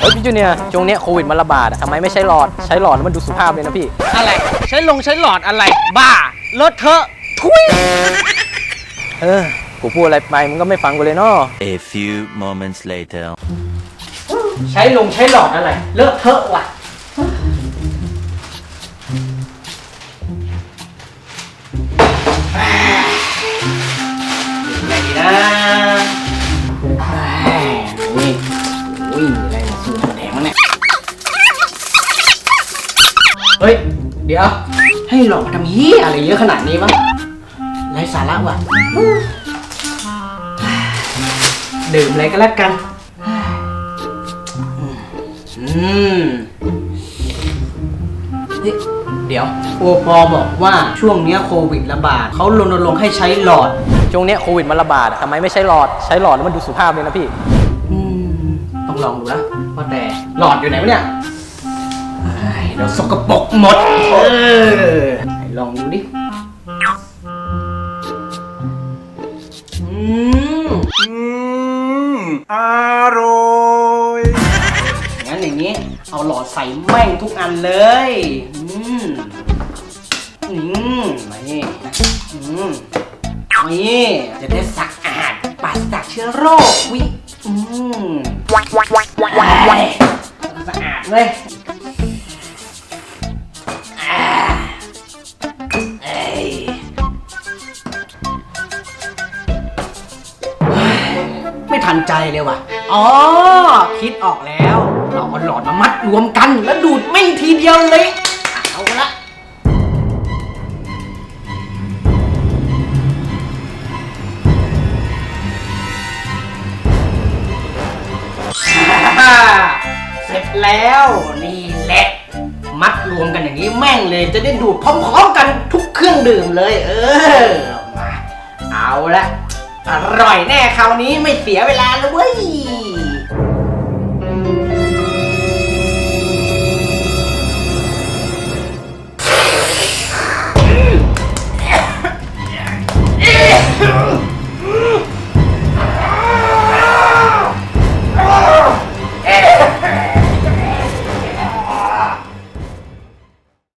เฮ้ยพี่จูเนียร์ช่วงเนี้ยโควิดมันระบาดอะทำไมไม่ใช้หลอด ใช้หลอดแล้วมันดูสุภาพเลยนะพี่ อะไร ใช้ลงใช้หลอดอะไร บ้าเลอะเทอะทุยเออ กูพูดอะไรไปมึงก็ไม่ฟังกูเลยเนาะ A few moments later. ใช้ลงใช้หลอดอะไร เลอะเทอะว่ะไหนนะ เฮ้ย เดี๋ยว ให้หลอกมาทำเฮียอะไรเยอะขนาดนี้วะไรสาระว่ะดื่มอะไรก็แล้วกัน อืมเฮ้ยเดี๋ยวโอปอบอกว่าช่วงเนี้ยโควิดระบาดเขารณรงค์ให้ใช้หลอด ช่วงเนี้ยโควิดมันระบาดอะทำไมไม่ใช้หลอด ใช้หลอดแล้วมันดูสุภาพเลยนะพี่ อืม ต้องลองดูนะว่าแต่หลอดอยู่ไหนวะเนี่ย เฮ้ยเดี๋ยวสกปรกหมด เออไหนลองดูดิอืม อร่อย งั้นอย่างนี้ เอาหลอดใส่แม่งทุกอันเลย อืม อืมมานี่อืมนี่จะได้สะอาดปราศจากเชื้อโรควิ อืมว้ายสะอาดเลย ทันใจเลยว่ะ อ๋อ คิดออกแล้วเราเอาหลอดมามัดรวมกันแล้วดูดไม่งทีเดียวเลยเอาละอ่าเสร็จแล้วนี่แหละ มัดรวมกันอย่างนี้แม่งเลยจะได้ดูดพร้อมๆกันทุกเครื่องดื่มเลย เออ มา เอาละ อร่อยแน่คราวนี้ไม่เสียเวลาแล้วเว้ยอ